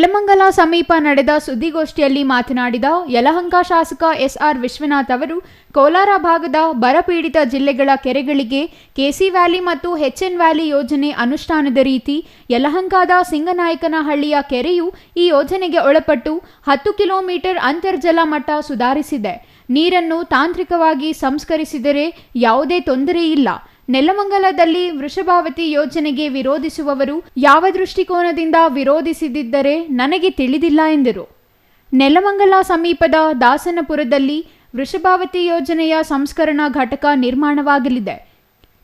ನೆಲಮಂಗಲ ಸಮೀಪ ನಡೆದ ಸುದ್ದಿಗೋಷ್ಠಿಯಲ್ಲಿ ಮಾತನಾಡಿದ ಯಲಹಂಕ ಶಾಸಕ ಎಸ್ಆರ್ ವಿಶ್ವನಾಥ್ ಅವರು, ಕೋಲಾರ ಭಾಗದ ಬರಪೀಡಿತ ಜಿಲ್ಲೆಗಳ ಕೆರೆಗಳಿಗೆ ಕೆಸಿ ವ್ಯಾಲಿ ಮತ್ತು ಹೆಚ್ಎನ್ ವ್ಯಾಲಿ ಯೋಜನೆ ಅನುಷ್ಠಾನದ ರೀತಿ ಯಲಹಂಕದ ಸಿಂಗನಾಯಕನಹಳ್ಳಿಯ ಕೆರೆಯು ಈ ಯೋಜನೆಗೆ ಒಳಪಟ್ಟು ಹತ್ತು ಕಿಲೋಮೀಟರ್ ಅಂತರ್ಜಲ ಮಟ್ಟ ಸುಧಾರಿಸಿದೆ. ನೀರನ್ನು ತಾಂತ್ರಿಕವಾಗಿ ಸಂಸ್ಕರಿಸಿದರೆ ಯಾವುದೇ ತೊಂದರೆ ಇಲ್ಲ. ನೆಲಮಂಗಲದಲ್ಲಿ ವೃಷಭಾವತಿ ಯೋಜನೆಗೆ ವಿರೋಧಿಸುವವರು ಯಾವ ದೃಷ್ಟಿಕೋನದಿಂದ ವಿರೋಧಿಸಿದ್ದರೆ ನನಗೆ ತಿಳಿದಿಲ್ಲ ಎಂದರು. ನೆಲಮಂಗಲ ಸಮೀಪದ ದಾಸನಪುರದಲ್ಲಿ ವೃಷಭಾವತಿ ಯೋಜನೆಯ ಸಂಸ್ಕರಣಾ ಘಟಕ ನಿರ್ಮಾಣವಾಗಲಿದೆ.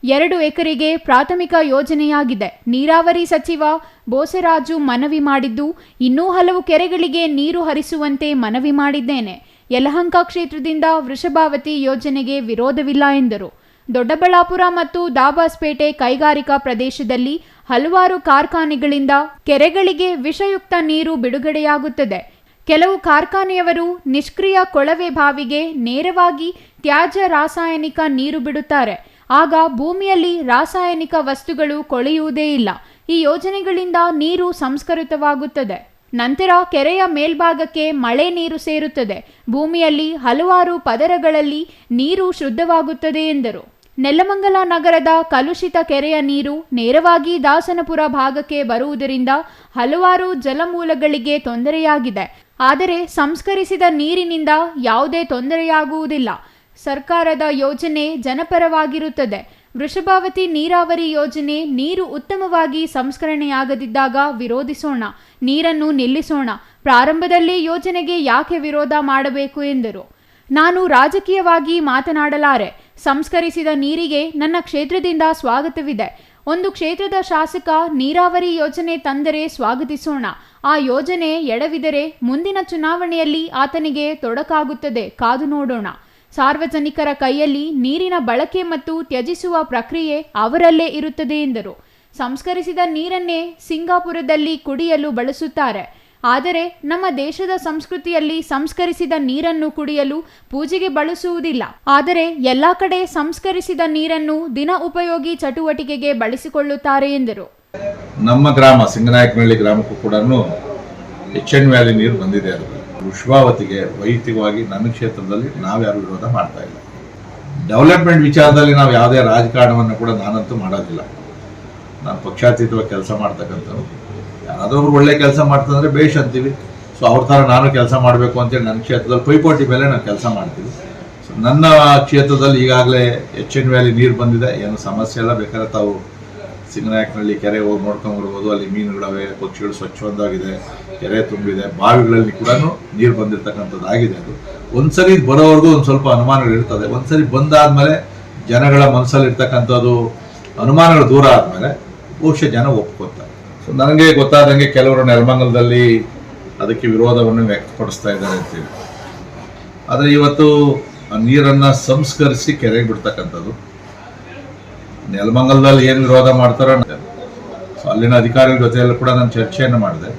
ಎರಡು ಎಕರೆಗೆ ಪ್ರಾಥಮಿಕ ಯೋಜನೆಯಾಗಿದೆ. ನೀರಾವರಿ ಸಚಿವ ಬೋಸರಾಜು ಮನವಿ ಮಾಡಿದ್ದು, ಇನ್ನೂ ಹಲವು ಕೆರೆಗಳಿಗೆ ನೀರು ಹರಿಸುವಂತೆ ಮನವಿ ಮಾಡಿದ್ದೇನೆ. ಯಲಹಂಕ ಕ್ಷೇತ್ರದಿಂದ ವೃಷಭಾವತಿ ಯೋಜನೆಗೆ ವಿರೋಧವಿಲ್ಲ ಎಂದರು. ದೊಡ್ಡಬಳ್ಳಾಪುರ ಮತ್ತು ದಾಬಾಸ್ಪೇಟೆ ಕೈಗಾರಿಕಾ ಪ್ರದೇಶದಲ್ಲಿ ಹಲವಾರು ಕಾರ್ಖಾನೆಗಳಿಂದ ಕೆರೆಗಳಿಗೆ ವಿಷಯುಕ್ತ ನೀರು ಬಿಡುಗಡೆಯಾಗುತ್ತದೆ. ಕೆಲವು ಕಾರ್ಖಾನೆಯವರು ನಿಷ್ಕ್ರಿಯ ಕೊಳವೆ ಬಾವಿಗೆ ನೇರವಾಗಿ ತ್ಯಾಜ್ಯ ರಾಸಾಯನಿಕ ನೀರು ಬಿಡುತ್ತಾರೆ. ಆಗ ಭೂಮಿಯಲ್ಲಿ ರಾಸಾಯನಿಕ ವಸ್ತುಗಳು ಕೊಳೆಯುವುದೇ ಇಲ್ಲ. ಈ ಯೋಜನೆಗಳಿಂದ ನೀರು ಸಂಸ್ಕರಿತವಾಗುತ್ತದೆ. ನಂತರ ಕೆರೆಯ ಮೇಲ್ಭಾಗಕ್ಕೆ ಮಳೆ ನೀರು ಸೇರುತ್ತದೆ. ಭೂಮಿಯಲ್ಲಿ ಹಲವಾರು ಪದರಗಳಲ್ಲಿ ನೀರು ಶುದ್ಧವಾಗುತ್ತದೆ ಎಂದರು. ನೆಲಮಂಗಲ ನಗರದ ಕಲುಷಿತ ಕೆರೆಯ ನೀರು ನೇರವಾಗಿ ದಾಸನಪುರ ಭಾಗಕ್ಕೆ ಬರುವುದರಿಂದ ಹಲವಾರು ಜಲಮೂಲಗಳಿಗೆ ತೊಂದರೆಯಾಗಿದೆ. ಆದರೆ ಸಂಸ್ಕರಿಸಿದ ನೀರಿನಿಂದ ಯಾವುದೇ ತೊಂದರೆಯಾಗುವುದಿಲ್ಲ. ಸರ್ಕಾರದ ಯೋಜನೆ ಜನಪರವಾಗಿರುತ್ತದೆ. ವೃಷಭಾವತಿ ನೀರಾವರಿ ಯೋಜನೆ ನೀರು ಉತ್ತಮವಾಗಿ ಸಂಸ್ಕರಣೆಯಾಗದಿದ್ದಾಗ ವಿರೋಧಿಸೋಣ, ನೀರನ್ನು ನಿಲ್ಲಿಸೋಣ, ಪ್ರಾರಂಭದಲ್ಲಿ ಯೋಜನೆಗೆ ಯಾಕೆ ವಿರೋಧ ಮಾಡಬೇಕು ಎಂದರು. ನಾನು ರಾಜಕೀಯವಾಗಿ ಮಾತನಾಡಲಾರೆ. ಸಂಸ್ಕರಿಸಿದ ನೀರಿಗೆ ನನ್ನ ಕ್ಷೇತ್ರದಿಂದ ಸ್ವಾಗತವಿದೆ. ಒಂದು ಕ್ಷೇತ್ರದ ಶಾಸಕ ನೀರಾವರಿ ಯೋಜನೆ ತಂದರೆ ಸ್ವಾಗತಿಸೋಣ. ಆ ಯೋಜನೆ ಎಡವಿದರೆ ಮುಂದಿನ ಚುನಾವಣೆಯಲ್ಲಿ ಆತನಿಗೆ ತೊಡಕಾಗುತ್ತದೆ. ಕಾದು ನೋಡೋಣ. ಸಾರ್ವಜನಿಕರ ಕೈಯಲ್ಲಿ ನೀರಿನ ಬಳಕೆ ಮತ್ತು ತ್ಯಜಿಸುವ ಪ್ರಕ್ರಿಯೆ ಅವರಲ್ಲೇ ಇರುತ್ತದೆ ಎಂದರು. ಸಂಸ್ಕರಿಸಿದ ನೀರನ್ನೇ ಸಿಂಗಾಪುರದಲ್ಲಿ ಕುಡಿಯಲು ಬಳಸುತ್ತಾರೆ. ಆದರೆ ನಮ್ಮ ದೇಶದ ಸಂಸ್ಕೃತಿಯಲ್ಲಿ ಸಂಸ್ಕರಿಸಿದ ನೀರನ್ನು ಕುಡಿಯಲು ಪೂಜೆಗೆ ಬಳಸುವುದಿಲ್ಲ. ಆದರೆ ಎಲ್ಲ ಕಡೆ ಸಂಸ್ಕರಿಸಿದ ನೀರನ್ನು ದಿನ ಉಪಯೋಗಿ ಚಟುವಟಿಕೆಗೆ ಬಳಸಿಕೊಳ್ಳುತ್ತಾರೆ ಎಂದರು. ನಮ್ಮ ಗ್ರಾಮ, ಸಿಂಗನಾಯಕನಹಳ್ಳಿ ಗ್ರಾಮಕ್ಕೂ ಕೂಡ ಎಚ್ ಎನ್ ವ್ಯಾಲಿ ನೀರು ಬಂದಿದೆ ಅದು. ವಿಶ್ವಾವತಿಗೆ, ವೈಯಕ್ತಿಕವಾಗಿ ನನ್ನ ಕ್ಷೇತ್ರದಲ್ಲಿ ನಾವ್ಯಾರು ವಿರೋಧ ಮಾಡ್ತಾ ಇಲ್ಲ. ಡೆವಲಪ್ಮೆಂಟ್ ವಿಚಾರದಲ್ಲಿ ನಾವು ಯಾವುದೇ ರಾಜಕಾರಣವನ್ನು ಕೂಡ ನಾನಂತೂ ಮಾಡೋದಿಲ್ಲ. ನಾನು ಪಕ್ಷಾತೀತವಾಗಿ ಕೆಲಸ ಮಾಡ್ತಕ್ಕಂಥವ್ರು. ಒಬ್ರು ಒಳ್ಳೆ ಕೆಲಸ ಮಾಡ್ತಂದ್ರೆ ಬೇಷ್ ಅಂತೀವಿ. ಸೊ ಅವ್ರ ಥರ ನಾನು ಕೆಲಸ ಮಾಡಬೇಕು ಅಂತೇಳಿ ನನ್ನ ಕ್ಷೇತ್ರದಲ್ಲಿ ಪೈಪೋಟಿ ಮೇಲೆ ನಾನು ಕೆಲಸ ಮಾಡ್ತೀವಿ ಸೊ ನನ್ನ ಕ್ಷೇತ್ರದಲ್ಲಿ ಈಗಾಗಲೇ ಎಚ್ ಎನ್ ವ್ಯಾಲಿ ನೀರು ಬಂದಿದೆ. ಏನು ಸಮಸ್ಯೆ ಎಲ್ಲ ಬೇಕಾದ್ರೆ ತಾವು ಸಿಂಗನಾಯಕನಹಳ್ಳಿ ಕೆರೆ ಹೋಗಿ ನೋಡ್ಕೊಂಡ್ಬಿಡ್ಬೋದು. ಅಲ್ಲಿ ಮೀನುಗಳವೆ, ಪಕ್ಷಿಗಳು ಸ್ವಚ್ಛವಾಗಿದೆ, ಕೆರೆ ತುಂಬಿದೆ, ಬಾವಿಗಳಲ್ಲಿ ಕೂಡ ನೀರು ಬಂದಿರತಕ್ಕಂಥದ್ದು ಆಗಿದೆ ಅದು. ಒಂದ್ಸರಿ ಬರೋವರೆಗೂ ಒಂದು ಸ್ವಲ್ಪ ಅನುಮಾನಗಳು ಇರ್ತದೆ. ಒಂದ್ಸರಿ ಬಂದಾದ್ಮೇಲೆ ಜನಗಳ ಮನಸ್ಸಲ್ಲಿ ಇರ್ತಕ್ಕಂಥದ್ದು ಅನುಮಾನಗಳು ದೂರ ಆದಮೇಲೆ ಬಹುಶಃ ಜನ ಒಪ್ಕೋತಾರೆ. ನನಗೆ ಗೊತ್ತಾದಂಗೆ ಕೆಲವರು ನೆಲಮಂಗಲದಲ್ಲಿ ಅದಕ್ಕೆ ವಿರೋಧವನ್ನು ವ್ಯಕ್ತಪಡಿಸ್ತಾ ಇದ್ದಾರೆ ಅಂತೇಳಿ. ಆದರೆ ಇವತ್ತು ಆ ನೀರನ್ನು ಸಂಸ್ಕರಿಸಿ ಕೆರೆಗೆ ಬಿಡ್ತಕ್ಕಂಥದ್ದು. ನೆಲಮಂಗಲದಲ್ಲಿ ಏನು ವಿರೋಧ ಮಾಡ್ತಾರೋ ಸೊ ಅಲ್ಲಿನ ಅಧಿಕಾರಿಗಳ ಜೊತೆಯಲ್ಲೂ ಕೂಡ ನಾನು ಚರ್ಚೆಯನ್ನು ಮಾಡಿದೆ.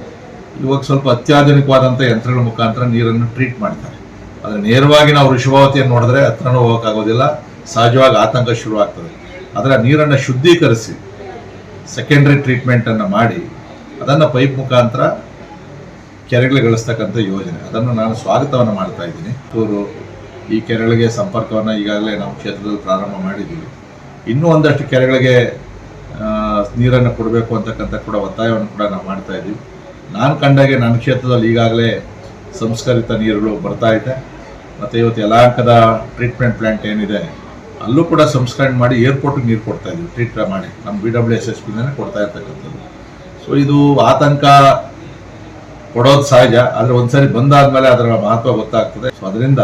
ಇವಾಗ ಸ್ವಲ್ಪ ಅತ್ಯಾಧುನಿಕವಾದಂಥ ಯಂತ್ರಗಳ ಮುಖಾಂತರ ನೀರನ್ನು ಟ್ರೀಟ್ ಮಾಡ್ತಾರೆ. ಆದರೆ ನೇರವಾಗಿ ನಾವು ಋಷಭಾವತಿಯನ್ನು ನೋಡಿದ್ರೆ ಹತ್ರನೂ ಹೋಗೋಕ್ಕಾಗೋದಿಲ್ಲ. ಸಹಜವಾಗಿ ಆತಂಕ ಶುರುವಾಗ್ತದೆ. ಆದರೆ ನೀರನ್ನು ಶುದ್ಧೀಕರಿಸಿ ಸೆಕೆಂಡ್ರಿ ಟ್ರೀಟ್ಮೆಂಟನ್ನು ಮಾಡಿ, ಅದನ್ನು ಪೈಪ್ ಮುಖಾಂತರ ಕೆರೆಗಳಿಗೆ ಗಳಿಸ್ತಕ್ಕಂಥ ಯೋಜನೆ. ಅದನ್ನು ನಾನು ಸ್ವಾಗತವನ್ನು ಮಾಡ್ತಾ ಇದ್ದೀನಿ. ಇವರು ಈ ಕೆರೆಗಳಿಗೆ ಸಂಪರ್ಕವನ್ನು ಈಗಾಗಲೇ ನಾವು ಕ್ಷೇತ್ರದಲ್ಲಿ ಪ್ರಾರಂಭ ಮಾಡಿದ್ದೀವಿ. ಇನ್ನೂ ಒಂದಷ್ಟು ಕೆರೆಗಳಿಗೆ ನೀರನ್ನು ಕೊಡಬೇಕು ಅಂತಕ್ಕಂಥ ಕೂಡ ಒತ್ತಾಯವನ್ನು ಕೂಡ ನಾವು ಮಾಡ್ತಾ ಇದ್ದೀವಿ. ನಾನು ಕಂಡಾಗೆ ನನ್ನ ಕ್ಷೇತ್ರದಲ್ಲಿ ಈಗಾಗಲೇ ಸಂಸ್ಕರಿತ ನೀರುಗಳು ಬರ್ತಾ ಇದೆ. ಮತ್ತು ಇವತ್ತು ಯಲಾಂಕದ ಟ್ರೀಟ್ಮೆಂಟ್ ಪ್ಲ್ಯಾಂಟ್ ಏನಿದೆ ಅಲ್ಲೂ ಕೂಡ ಸಂಸ್ಕರಣೆ ಮಾಡಿ ಏರ್ಪೋರ್ಟ್ಗೆ ನೀರು ಕೊಡ್ತಾ ಇದ್ವಿ ಟ್ರೀಟ್ ಮಾಡಿ. ನಮ್ಮ ಬಿ ಡಬ್ಲ್ಯೂ ಎಸ್ ಎಸ್ ಪಿನೇ ಕೊಡ್ತಾ ಇರ್ತಕ್ಕಂಥದ್ದು. ಸೊ ಇದು ಆತಂಕ ಕೊಡೋದು ಸಹಜ, ಆದರೆ ಒಂದ್ಸರಿ ಬಂದಾದ್ಮೇಲೆ ಅದರ ಮಹತ್ವ ಗೊತ್ತಾಗ್ತದೆ. ಸೊ ಅದರಿಂದ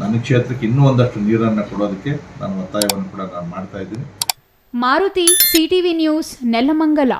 ನನ್ನ ಕ್ಷೇತ್ರಕ್ಕೆ ಇನ್ನೂ ಒಂದಷ್ಟು ನೀರನ್ನು ಕೊಡೋದಕ್ಕೆ ನಾನು ಒತ್ತಾಯವನ್ನು ಕೂಡ ನಾನು ಮಾಡ್ತಾ ಇದ್ದೀನಿ. Maruti CTV news Nelamangala.